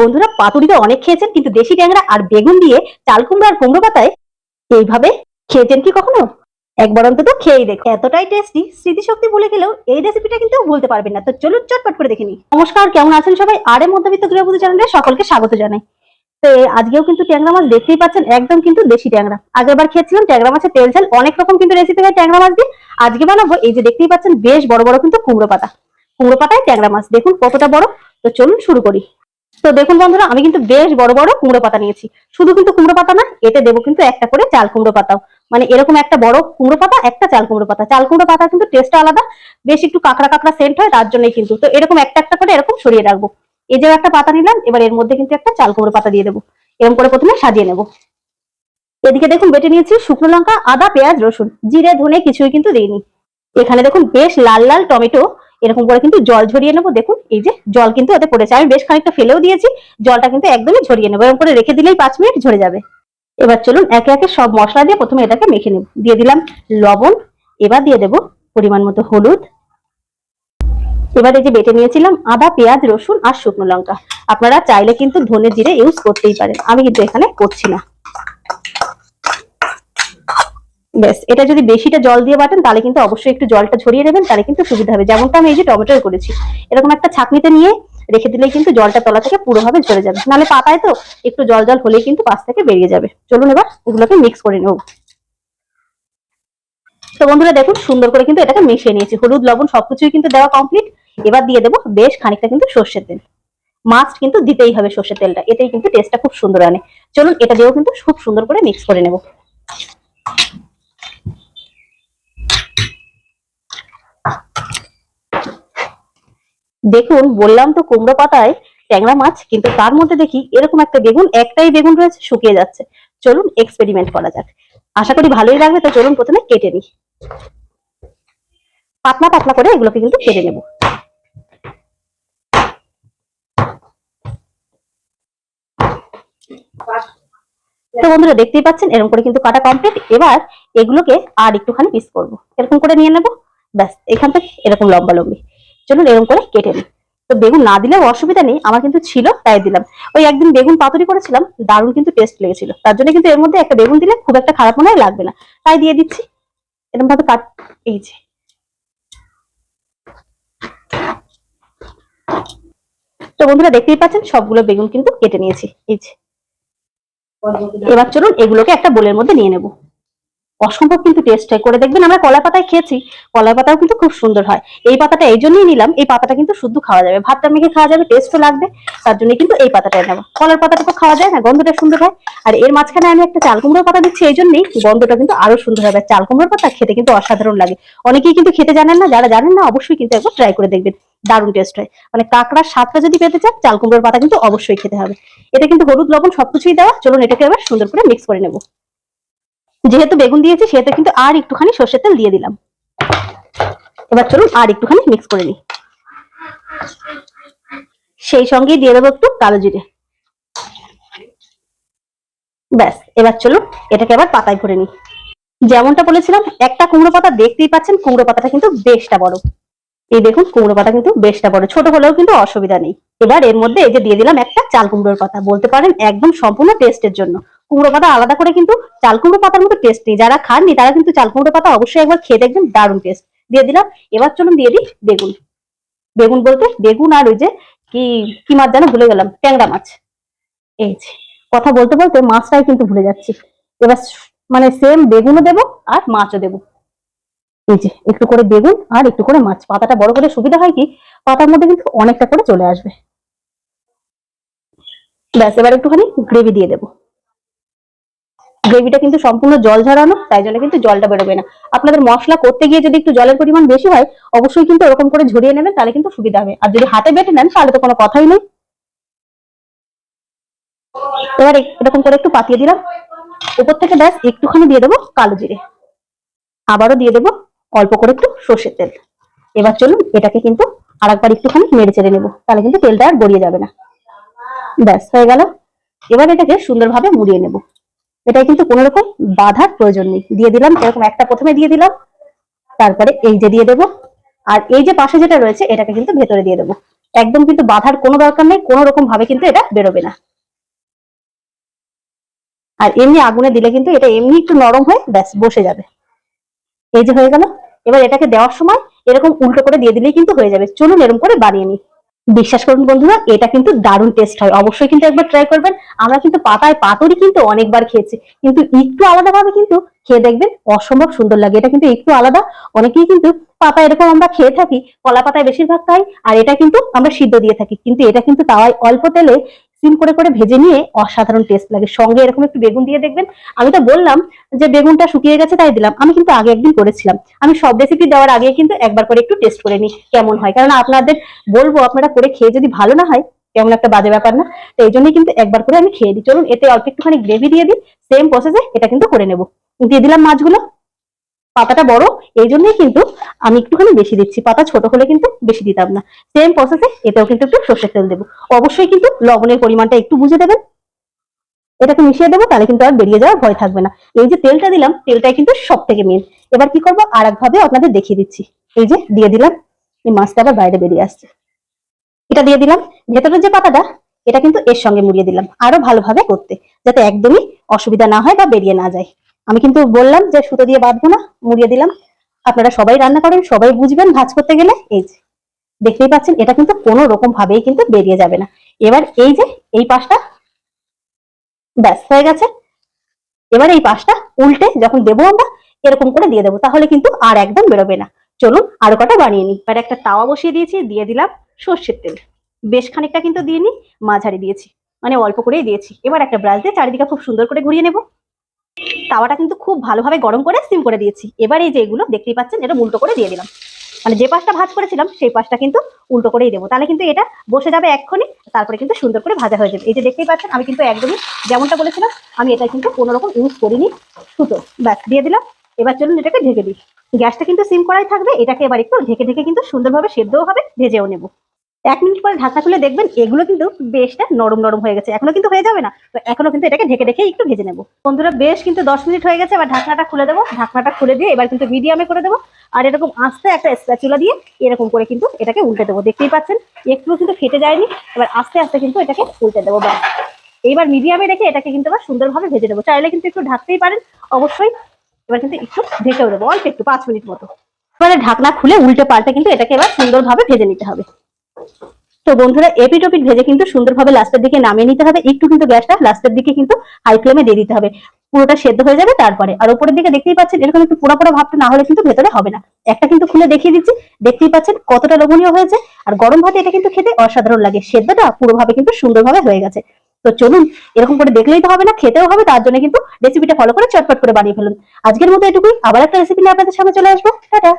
বন্ধুরা পাতুরি তো অনেক খেয়েছেন, কিন্তু দেশি ট্যাংরা আর বেগুন দিয়ে চাল কুমড়ো আর কুমড়ো পাতায় এইভাবে খেয়েছেন কি কখনো? একবার অন্তত খেয়েই দেখো এতটাই টেস্টি স্মৃতিশক্তি ভুলে গেলেও এই রেসিপিটা কিন্তু ভুলতে পারবেন না। তো চলুন চটপট করে দেখে নিই। নমস্কার, কেমন আছেন সবাই? আরে মধ্যবিত্ত গৃহবধূ চ্যানেলে সকলকে স্বাগত জানাই। তো আজকেও কিন্তু ট্যাংরা মাছ দেখতেই পাচ্ছেন, একদম কিন্তু দেশি ট্যাংরা। আগের বার খেয়েছিলাম, ট্যাংরা মাছের তেল ঝাল, অনেক রকম কিন্তু রেসিপি হয় ট্যাংরা মাছ দিয়ে। আজকে বানাবো এই যে দেখতেই পাচ্ছেন, বেশ বড় বড় কিন্তু কুমড়ো পাতা। কুমড়ো পাতায় ট্যাংরা মাছ, দেখুন কতটা বড়। তো চলুন শুরু করি। তো দেখুন বন্ধুরা, আমি কিন্তু বেশ বড় বড় কুমড়ো পাতা নিয়েছি। শুধু কিন্তু কুমড়ো পাতা না এতে দেবো কিন্তু একটা করে চাল কুমড়ো পাতাও। মানে এরকম একটা বড় কুমড়ো পাতা, একটা চাল কুমড়ো পাতা। চাল কুমড়ো পাতা কিন্তু টেস্টটা আলাদা, বেশ একটু কাঁকড়া কাঁকড়া সেন্ট হয়, তার জন্যই কিন্তু। তো এরকম একটা একটা করে এরকম সরিয়ে রাখব। এই যে একটা পাতা নিলাম, এবার এর মধ্যে কিন্তু একটা চাল কুমড়ো পাতা দিয়ে দেবো। এরকম করে প্রথমে সাজিয়ে নেব। এদিকে দেখুন, বেটে নিয়েছি শুকনো লঙ্কা, আদা, পেঁয়াজ, রসুন। জিরে, ধনে কিছুই কিন্তু দিইনি। এখানে দেখুন, বেশ লাল লাল টমেটো এরকম করে কিন্তু জল ঝরিয়ে নেব। দেখুন, এই যে জল কিন্তু ওতে পড়েছে। আমি বেশ খানিকটা ফেলেও দিয়েছি, জলটা কিন্তু একদমই ঝরিয়ে নেব। এরকম করে রেখে দিলেই পাঁচ মিনিট ঝরে যাবে। এবার চলুন একে একে সব মশলা দিয়ে প্রথমে এটাকে মেখে নেব। দিয়ে দিলাম লবণ, এবার দিয়ে দেব পরিমাণ মতো হলুদ। এবার এই যে বেটে নিয়েছিলাম আদা, পেঁয়াজ, রসুন আর শুকনো লঙ্কা। আপনারা চাইলে কিন্তু ধনে জিরে ইউজ করতেই পারেন। আমি কিন্তু এখানে করছি না। ব্যাস, এটা যদি বেশিটা জল দিয়ে বাটেন, তাহলে কিন্তু অবশ্যই একটু জলটা ছড়িয়ে নেবেন, তাহলে কিন্তু সুবিধা হবে। যেমনটা আমি এই যে টমেটো করেছি, এরকম একটা ছাকনিতে নিয়ে রেখে দিলেই কিন্তু জলটা তলা থেকে পুরোভাবে ঝরে যাবে। নাহলে পাতায় তো একটু জল জল হলেই কিন্তু পাশ থেকে বেরিয়ে যাবে। চলুন এবার এগুলোকে মিক্স করে নেব। তো বন্ধুরা দেখুন, সুন্দর করে কিন্তু এটাকে মিশিয়ে নিয়েছি। হলুদ, লবণ সবকিছুই কিন্তু দেওয়া কমপ্লিট এবার দিয়ে দেবো বেশ খানিকটা কিন্তু সর্ষের তেল। মাস্ট কিন্তু দিতেই হবে সর্ষের তেলটা। এটাই কিন্তু টেস্টটা খুব সুন্দর আনে। চলুন, এটা দিয়েও কিন্তু খুব সুন্দর করে মিক্স করে নেব। দেখুন, বললাম তো কুমড়ো পাতায় ট্যাংরা মাছ, কিন্তু তার মধ্যে দেখি এরকম একটা বেগুন, একটাই বেগুন রয়েছে, শুকিয়ে যাচ্ছে। চলুন এক্সপেরিমেন্ট করা যাক। আশা করি ভালোই লাগবে, তো চলুন প্রথমে কেটে নিই। পাতলা পাতলা করে এগুলোকে কিন্তু কেটে নেব। তো বন্ধুরা, দেখতেই পাচ্ছেন, এরকম করে কিন্তু কাটা কমপ্লিট এবার এগুলোকে আর একটুখানি পিস করব। এরকম করে নিয়ে নেব। ব্যাস, এখান থেকে এরকম লম্বা লম্বি চলুন এরকম করে কেটে নিই তো বেগুন না দিলেও অসুবিধা নেই, আমার কিন্তু ছিল, তাই দিলাম। ওই একদিন বেগুন পাতুরি করেছিলাম, দারুণ কিন্তু টেস্ট লেগেছিল। তার জন্য কিন্তু এর মধ্যে একটা বেগুন দিলে খুব একটা খারাপ মনে হয় লাগবে না। তাই দিয়ে দিচ্ছি। এরকম ভাবে কাট, এই যে। তো বন্ধুরা দেখতেই পাচ্ছেন, সবগুলো বেগুন কিন্তু কেটে নিয়েছি, এই যে। এবার চলুন এগুলোকে একটা বোলের মধ্যে নিয়ে নেব। অসম্ভব কিন্তু টেস্ট হয়। করে দেখবেন আমরা কলা পাতায় খেয়েছি কলা পাতাও কিন্তু খুব সুন্দর হয়। এই পাতাটা এই জন্যই নিলাম, এই পাতাটা কিন্তু শুদ্ধ খাওয়া যাবে। ভাতটা মেখে খাওয়া যাবে টেস্টও লাগবে, তার জন্য কিন্তু এই পাতাটা নেওয়া কলার পাতাটা তো খাওয়া যায় না, গন্ধটা সুন্দর হয়। আর এর মাঝখানে আমি একটা চাল কুমড়োর পাতা দিচ্ছি, এই জন্যই গন্ধটা কিন্তু আরও সুন্দর হবে। চাল কুমড়োর পাতা খেতে কিন্তু অসাধারণ লাগে। অনেকেই কিন্তু খেতে জানেন না, যারা জানেন না, অবশ্যই কিন্তু একবার ট্রাই করে দেখবেন। দারুণ টেস্ট হয়। মানে কাঁকড়ার স্বাদটা যদি পেতে চান, চাল কুমড়োর পাতা কিন্তু অবশ্যই খেতে হবে। এটা কিন্তু হলুদ, লবণ সবকিছুই দেওয়া। চলুন এটাকে এবার সুন্দর করে মিক্স করে নেব। যেহেতু বেগুন দিয়েছি, সেহেতু কিন্তু আর একটুখানি সর্ষের তেল দিয়ে দিলাম। এবার চলুন আর একটুখানি মিক্স করে নিই। সেই সঙ্গেই দিয়ে দেবো একটু কালো জিরে। ব্যাস, এবার চলুন এটাকে আবার পাতায় ভরে নিই। যেমনটা বলেছিলাম, একটা কুমড়ো পাতা দেখতেই পাচ্ছেন, কুমড়ো পাতাটা কিন্তু বেশটা বড়। এই দেখুন, কুমড়ো পাতা কিন্তু বেশটা বড়। ছোট হলেও কিন্তু অসুবিধা নেই। এবার এর মধ্যে এই যে দিয়ে দিলাম একটা চাল কুমড়োর পাতা। বলতে পারেন একদম সম্পূর্ণ টেস্টের জন্য। কুমড়ো পাতা আলাদা করে কিন্তু চাল কুমড়ো পাতার মতো টেস্ট নেই। যারা খাননি, তারা কিন্তু চাল কুমড়ো পাতা অবশ্যই একবার খেয়ে দেখবেন, দারুণ টেস্ট দিয়ে দিলাম, এবার চলুন দিয়ে দিই বেগুন। বেগুন বলতে বেগুন আর ওই যে কি কি মাছ জানো ভুলে গেলাম, ট্যাংরা মাছ। এই যে, কথা বলতে বলতে মাছটাই কিন্তু ভুলে যাচ্ছি। এবার মানে সেম বেগুনও দেবো আর মাছও দেবো। এই যে, একটু করে বেগুন আর একটু করে মাছ। পাতাটা বড় করে সুবিধা হয় কি? পাতার মধ্যে কিন্তু অনেকটা করে চলে আসবে। ব্যাস, এবার একটুখানি গ্রেভি দিয়ে দেবো। গ্রেভিটা কিন্তু সম্পূর্ণ জল ঝরানো, তাই জন্য কিন্তু জলটা বেরোবে না। আপনাদের মশলা করতে গিয়ে যদি একটু জলের পরিমাণ বেশি হয়, অবশ্যই কিন্তু এরকম করে ঝরিয়ে নেবেন, তাহলে কিন্তু সুবিধা হবে। আর যদি হাতে বেটে নেন, তাহলে তো কোনো কথাই নেই। এবার এরকম করে একটু পাতিয়ে দিলাম। উপর থেকে ব্যাস একটুখানি দিয়ে দেবো কালো জিরে। আবারও দিয়ে দেবো অল্প করে একটু সর্ষের তেল। এবার চলুন এটাকে কিন্তু আর একবার একটুখানি নেড়ে চেড়ে নেব, তাহলে কিন্তু তেলটা আর গড়িয়ে যাবে না। ব্যাস, হয়ে গেল। এবার এটাকে সুন্দরভাবে মুড়িয়ে নেব। এটাই কিন্তু কোনো রকম বাধার প্রয়োজন নেই। দিয়ে দিলাম, এরকম একটা প্রথমে দিয়ে দিলাম, তারপরে এই যে দিয়ে দেবো, আর এই যে পাশে যেটা রয়েছে, এটাকে কিন্তু ভেতরে দিয়ে দেবো। একদম কিন্তু বাধার কোনো দরকার নেই, কোনো রকম ভাবে কিন্তু এটা বেরোবে না। আর এমনি আগুনে দিলে কিন্তু এটা এমনি একটু নরম হয়ে ব্যাস, বসে যাবে। এই যে হয়ে গেল, এবার এটাকে দেওয়ার সময় এরকম উল্টো করে দিয়ে দিলেই কিন্তু হয়ে যাবে। চলুন এরকম করে বানিয়ে নিই। বিশ্বাস করুন বন্ধুরা, এটা কিন্তু দারুণ টেস্ট হয়। অবশ্যই কিন্তু একবার ট্রাই করবেন। আমরা কিন্তু পাতায় পাতুরি কিন্তু অনেকবার খেয়েছি। কিন্তু একটু আলাদাভাবে কিন্তু খেয়ে দেখবেন অসম্ভব সুন্দর লাগে। এটা কিন্তু একটু আলাদা। অনেকেই কিন্তু পাতা এরকম আমরা খেয়ে থাকি কলা পাতায় বেশিরভাগ খাই, আর এটা কিন্তু আমরা সিদ্ধ দিয়ে থাকি। কিন্তু এটা কিন্তু তাওয়ায় অল্প তেলে সিম করে করে ভেজে নিয়ে অসাধারণ টেস্ট লাগে। সঙ্গে এরকম একটু বেগুন দিয়ে দেখবেন। আমি তো বললাম যে বেগুনটা শুকিয়ে গেছে তাই দিলাম। আমি কিন্তু আগে একদিন করেছিলাম। আমি সব রেসিপি দেওয়ার আগে কিন্তু একবার করে একটু টেস্ট করে নিই কেমন হয়। কারণ আপনাদের বলব, আপনারা করে খেয়ে যদি ভালো না হয় কেমন একটা বাজে ব্যাপার না। তো এই জন্যই কিন্তু একবার করে আমি খেয়ে দিই চলুন, এতে অল্প একটুখানি গ্রেভি দিয়ে দিই। সেম প্রসেসে এটা কিন্তু করে নেব। দিয়ে দিলাম মাছগুলো। পাতাটা বড়, এই জন্যই কিন্তু আমি একটুখানি বেশি দিচ্ছি। পাতা ছোট হলে কিন্তু বেশি দিতাম না। সেম প্রসেসে এটাও কিন্তু একটু সর্ষের তেল দেবো। অবশ্যই কিন্তু লবণের পরিমাণটা একটু বুঝে দেবেন। এটাকে মিশিয়ে দেবো, তাহলে কিন্তু আর বেরিয়ে যাওয়ার ভয় থাকবে না। এই যে তেলটা দিলাম, তেলটাই কিন্তু সব থেকে মেন এবার কি করব? আর ভাবে আপনাদের দেখিয়ে দিচ্ছি। এই যে দিয়ে দিলাম, এই মাছটা আবার বাইরে বেরিয়ে আসছে। এটা দিয়ে দিলাম, ভেতরের যে পাতাটা, এটা কিন্তু এর সঙ্গে মুড়িয়ে দিলাম, আরও ভালোভাবে করতে, যাতে একদমই অসুবিধা না হয় বা বেরিয়ে না যায়। আমি কিন্তু বললাম যে সুতো দিয়ে বাঁধবো না, মুড়িয়ে দিলাম। আপনারা সবাই রান্না করেন, সবাই বুঝবেন ভাজ করতে গেলে। এই যে, দেখতেই পাচ্ছেন, এটা কিন্তু কোনো রকম ভাবেই কিন্তু বেরিয়ে যাবে না। এবার এই যে, এই পাশটা ব্যাস হয়ে গেছে। এবার এই পাশটা উল্টে যখন দেবো আমরা, এরকম করে দিয়ে দেবো, তাহলে কিন্তু আর একদম বেরোবে না। চলুন, আরও কটা বানিয়ে নিই। এবার একটা তাওয়া বসিয়ে দিয়েছি, দিয়ে দিলাম সর্ষের তেল। বেশ খানিকটা কিন্তু দিয়ে নি, মাঝারি দিয়েছি। মানে অল্প করেই দিয়েছি। এবার একটা ব্রাশ দিয়ে চারিদিকে খুব সুন্দর করে ঘুরিয়ে নেব। তাওয়াটা কিন্তু খুব ভালোভাবে গরম করে সিম করে দিয়েছি। এবার এই যে এগুলো দেখতেই পাচ্ছেন, এটা উল্টো করে দিয়ে দিলাম। মানে যে পাশটা ভাজ করেছিলাম, সেই পাশটা কিন্তু উল্টো করেই দেবো। তাহলে কিন্তু এটা বসে যাবে এক্ষুনি, তারপরে কিন্তু সুন্দর করে ভাজা হয়ে যাবে। এই যে দেখতেই পাচ্ছেন, আমি কিন্তু একদমই যেমনটা বলেছিলাম, আমি এটা কিন্তু কোনো রকম ইউজ করিনি। সুতো, ব্যাস, দিয়ে দিলাম। এবার চলুন এটাকে ঢেকে দিই। গ্যাসটা কিন্তু সিম করাই থাকবে, এটাকে এবার একটু ঢেকে ঢেকে কিন্তু সুন্দরভাবে সেদ্ধও হবে, ভেজেও নেব। এক মিনিট পরে ঢাকা খুলে দেখবেন এগুলো কিন্তু বেশটা নরম নরম হয়ে গেছে। এখনও কিন্তু হয়ে যাবে না। তো এখনও কিন্তু এটাকে ঢেকে ঢেকে একটু ভেজে নেব। বন্ধুরা, বেশ কিন্তু দশ মিনিট হয়ে গেছে। এবার ঢাকনাটা খুলে দেবো। ঢাকনাটা খুলে দিয়ে এবার কিন্তু মিডিয়ামে করে দেবো। আর এরকম আস্তে একটা স্প্যাচুলা দিয়ে এরকম করে কিন্তু এটাকে উল্টে দেবো। দেখতেই পাচ্ছেন একটু কিন্তু ফেটে যায়নি। এবার আস্তে আস্তে কিন্তু এটাকে উল্টে দেবো ব্যাস। এইবার মিডিয়ামে রেখে এটাকে কিন্তু আবার সুন্দরভাবে ভেজে দেবো চাইলে কিন্তু একটু ঢাকতেই পারেন। অবশ্যই এবার কিন্তু একটু ঢেকেও দেবো, অল্প একটু, পাঁচ মিনিট মতো। এবারে ঢাকনা খুলে উল্টে পাল্টে কিন্তু এটাকে এবার সুন্দরভাবে ভেজে নিতে হবে। তো বন্ধুরা এপিট ওপিট ভেজে কিন্তু সুন্দরভাবে লাস্টের দিকে নামিয়ে নিতে হবে। একটু কিন্তু গ্যাসটা লাস্টের দিকে কিন্তু হাই ফ্লেমে দিয়ে দিতে হবে। পুরোটা সেদ্ধ হয়ে যাবে তারপরে। আর উপরের দিকে দেখতেই পাচ্ছেন, এরকম একটু পোড়া পোড়া ভাবটা না হলে কিন্তু ভেতরে হবে না। একটা কিন্তু খুলে দেখিয়ে দিচ্ছি। দেখতেই পাচ্ছেন কতটা লোভনীয় হয়েছে। আর গরম ভাতে এটা কিন্তু খেতে অসাধারণ লাগে। সেদ্ধটা পুরোভাবে কিন্তু সুন্দরভাবে হয়ে গেছে। তো চলুন, এরকম করে দেখলেই তো হবে না, খেতেও হবে, তার জন্য কিন্তু রেসিপিটা ফলো করে চটপট করে বানিয়ে ফেলুন। আজকের মতো এটুকুই। আবার একটা রেসিপি নিয়ে আপনাদের সামনে চলে আসব। টাটা!